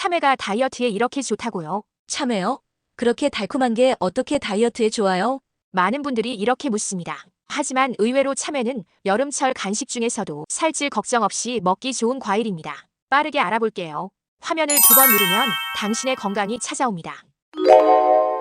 참외가 다이어트에 이렇게 좋다고요. 참외요? 그렇게 달콤한 게 어떻게 다이어트에 좋아요? 많은 분들이 이렇게 묻습니다. 하지만 의외로 참외는 여름철 간식 중에서도 살찔 걱정 없이 먹기 좋은 과일입니다. 빠르게 알아볼게요. 화면을 두 번 누르면 당신의 건강이 찾아옵니다.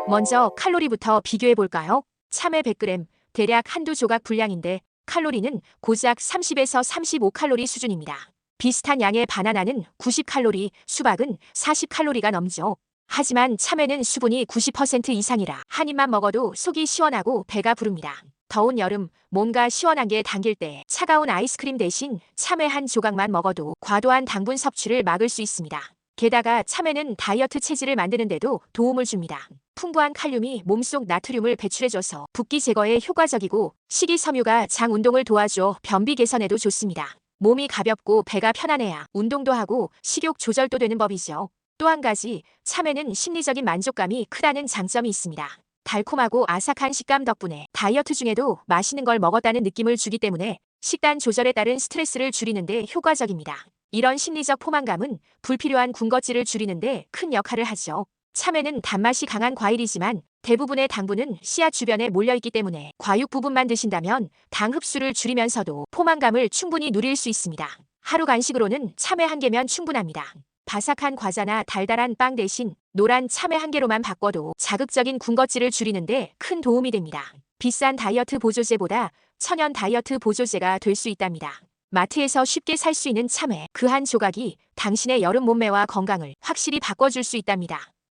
먼저 칼로리부터 비교해 볼까요? 참외 100g, 대략 한두 조각 분량인데 칼로리는 고작 30에서 35칼로리 수준입니다. 비슷한 양의 바나나는 90칼로리, 수박은 40칼로리가 넘죠. 하지만 참외는 수분이 90% 이상이라 한 입만 먹어도 속이 시원하고 배가 부릅니다. 더운 여름 뭔가 시원한 게 당길 때 차가운 아이스크림 대신 참외 한 조각만 먹어도 과도한 당분 섭취를 막을 수 있습니다. 게다가 참외는 다이어트 체질을 만드는데도 도움을 줍니다. 풍부한 칼륨이 몸속 나트륨을 배출해줘서 붓기 제거에 효과적이고 식이섬유가 장 운동을 도와줘 변비 개선에도 좋습니다. 몸이 가볍고 배가 편안해야 운동도 하고 식욕 조절도 되는 법이죠. 또 한 가지 참외는 심리적인 만족감이 크다는 장점이 있습니다. 달콤하고 아삭한 식감 덕분에 다이어트 중에도 맛있는 걸 먹었다는 느낌을 주기 때문에 식단 조절에 따른 스트레스를 줄이는데 효과적입니다. 이런 심리적 포만감은 불필요한 군것질을 줄이는데 큰 역할을 하죠. 참외는 단맛이 강한 과일이지만 대부분의 당분은 씨앗 주변에 몰려있기 때문에 과육 부분만 드신다면 당 흡수를 줄이면서도 포만감을 충분히 누릴 수 있습니다. 하루 간식으로는 참외 한 개면 충분합니다. 바삭한 과자나 달달한 빵 대신 노란 참외 한 개로만 바꿔도 자극적인 군것질을 줄이는데 큰 도움이 됩니다. 비싼 다이어트 보조제보다 천연 다이어트 보조제가 될 수 있답니다. 마트에서 쉽게 살 수 있는 참외 그 한 조각이 당신의 여름 몸매와 건강을 확실히 바꿔줄 수 있답니다.